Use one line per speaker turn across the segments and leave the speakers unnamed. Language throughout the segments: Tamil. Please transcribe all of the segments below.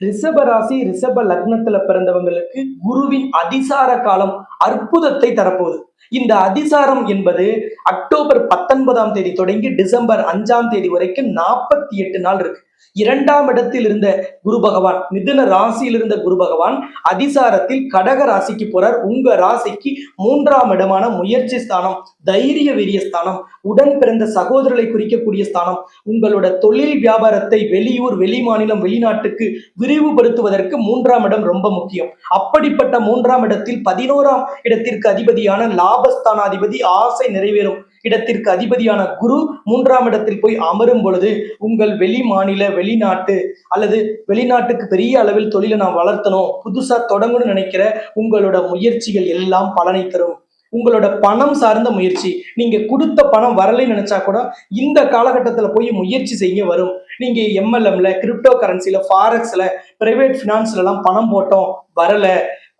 ரிஷப ராசி ரிஷப லக்னத்துல பிறந்தவங்களுக்கு குருவின் அதிசார காலம் அற்புதத்தை தரப்போகுது. இந்த அதிசாரம் என்பது அக்டோபர் பத்தொன்பதாம் தேதி தொடங்கி டிசம்பர் அஞ்சாம் தேதி வரைக்கும் நாற்பத்தி எட்டு நாள் இருக்கு. இரண்டாம் இடத்தில் இருந்த குரு பகவான் மிதுன ராசியில் இருந்த குரு பகவான் அதிசாரத்தில் கடக ராசிக்கு போறார். உங்க ராசிக்கு மூன்றாம் இடமான முயற்சி ஸ்தானம் தைரிய வெறிய ஸ்தானம் உடன் பிறந்த சகோதரர்களை குறிக்கக்கூடிய ஸ்தானம் உங்களோட தொழில் வியாபாரத்தை வெளியூர் வெளி மாநிலம் வெளிநாட்டுக்கு விரிவுபடுத்துவதற்கு மூன்றாம் இடம் ரொம்ப முக்கியம். அப்படிப்பட்ட மூன்றாம் இடத்தில் பதினோராம் இடத்திற்கு அதிபதியான லாபஸ்தானாதிபதி ஆசை நிறைவேறும். இடத்திற்கு அதிபதியான குரு மூன்றாம் இடத்தில் போய் அமரும் பொழுது உங்கள் வெளி மாநில வெளிநாட்டு அல்லது வெளிநாட்டுக்கு பெரிய அளவில் தொழிலை நான் வளர்த்தணும். புதுசா தொடங்கணும்னு நினைக்கிற உங்களோட முயற்சிகள் எல்லாம் பலனை தரும். உங்களோட பணம் சார்ந்த முயற்சி. நீங்க கொடுத்த பணம் வரலைன்னு நினைச்சா கூட இந்த காலகட்டத்துல போய் முயற்சி செய்ய வரும். நீங்க எம்எல்எம்ல கிரிப்டோ கரன்சில ஃபாரக்ஸ்ல பிரைவேட் ஃபினான்ஸ்ல எல்லாம் பணம் போட்டோம். வரல.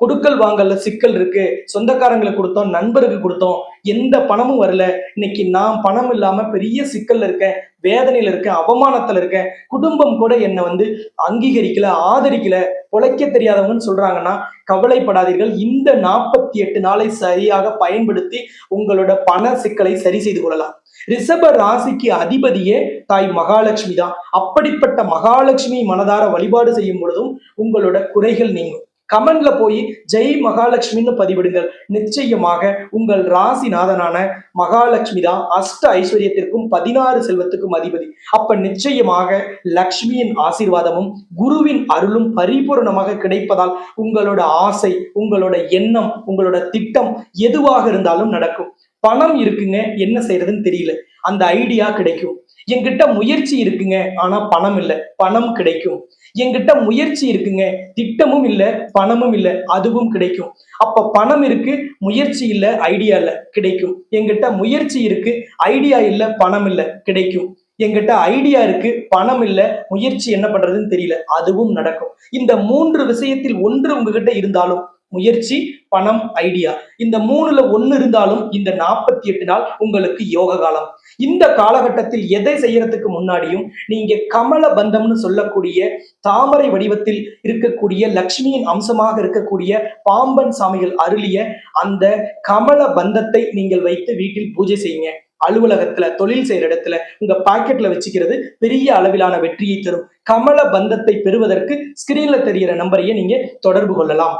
கொடுக்கல் வாங்கல சிக்கல் இருக்கு சொந்தக்காரங்களுக்கு கொடுத்தோம் நண்பருக்கு கொடுத்தோம் எந்த பணமும் வரல. இன்னைக்கு நான் பணம் இல்லாம பெரிய சிக்கல்ல இருக்கேன் வேதனையில இருக்கேன் அவமானத்துல இருக்கேன் குடும்பம் கூட என்னை வந்து அங்கீகரிக்கல ஆதரிக்கல பொழைக்க தெரியாதவங்கன்னு சொல்றாங்கன்னா கவலைப்படாதீர்கள். இந்த நாற்பத்தி எட்டு நாளை சரியாக பயன்படுத்தி உங்களோட பண சிக்கலை சரி செய்து கொள்ளலாம். ரிஷப ராசிக்கு அதிபதியே தாய் மகாலட்சுமி தான். அப்படிப்பட்ட மகாலட்சுமி மனதார வழிபாடு செய்யும் பொழுதும் உங்களோட குறைகள் நீங்கும். கமெண்ட்ல போய் ஜெய் மகாலட்சுமின்னு பதிவிடுங்கள். நிச்சயமாக உங்கள் ராசிநாதனான மகாலட்சுமி தான் அஷ்ட ஐஸ்வர்யத்திற்கும் பதினாறு செல்வத்துக்கும் அதிபதி. அப்ப நிச்சயமாக லக்ஷ்மியின் ஆசீர்வாதமும் குருவின் அருளும் பரிபூரணமாக கிடைப்பதால் உங்களோட ஆசை உங்களோட எண்ணம் உங்களோட திட்டம் எதுவாக இருந்தாலும் நடக்கும். பணம் இருக்குங்க என்ன செய்யறதுன்னு தெரியல. அந்த ஐடியா கிடைக்கும். என்கிட்ட முயற்சி இருக்குங்க ஆனா பணம் இல்லை பணம் கிடைக்கும். என்கிட்ட முயற்சி இருக்குங்க திட்டமும் இல்ல பணமும் இல்ல அதுவும் கிடைக்கும். அப்ப பணம் இருக்கு முயற்சி இல்ல ஐடியா இல்ல கிடைக்கும். என்கிட்ட முயற்சி இருக்கு ஐடியா இல்ல பணம் இல்ல கிடைக்கும். என்கிட்ட ஐடியா இருக்கு பணம் இல்ல முயற்சி என்ன பண்றதுன்னு தெரியல அதுவும் நடக்கும். இந்த மூன்று விஷயத்தில் ஒன்று உங்ககிட்ட இருந்தாலும் முயற்சி பணம் ஐடியா இந்த மூணுல ஒன்னு இருந்தாலும் இந்த நாற்பத்தி எட்டு நாள் உங்களுக்கு யோக காலம் இந்த காலகட்டத்தில் எதை செய்யறதுக்கு முன்னாடியும் நீங்க கமல பந்தம்னு சொல்லக்கூடிய தாமரை வடிவத்தில் இருக்கக்கூடிய லக்ஷ்மியின் அம்சமாக இருக்கக்கூடிய பாம்பன் சாமிகள் அருளிய அந்த கமல பந்தத்தை நீங்கள் வைத்து வீட்டில் பூஜை செய்யுங்க. அலுவலகத்துல தொழில் செய்யற இடத்துல உங்க பாக்கெட்ல வச்சுக்கிறது பெரிய அளவிலான வெற்றியை தரும். கமல பந்தத்தை பெறுவதற்கு ஸ்கிரீன்ல தெரிகிற நம்பரையே நீங்க தொடர்பு கொள்ளலாம்.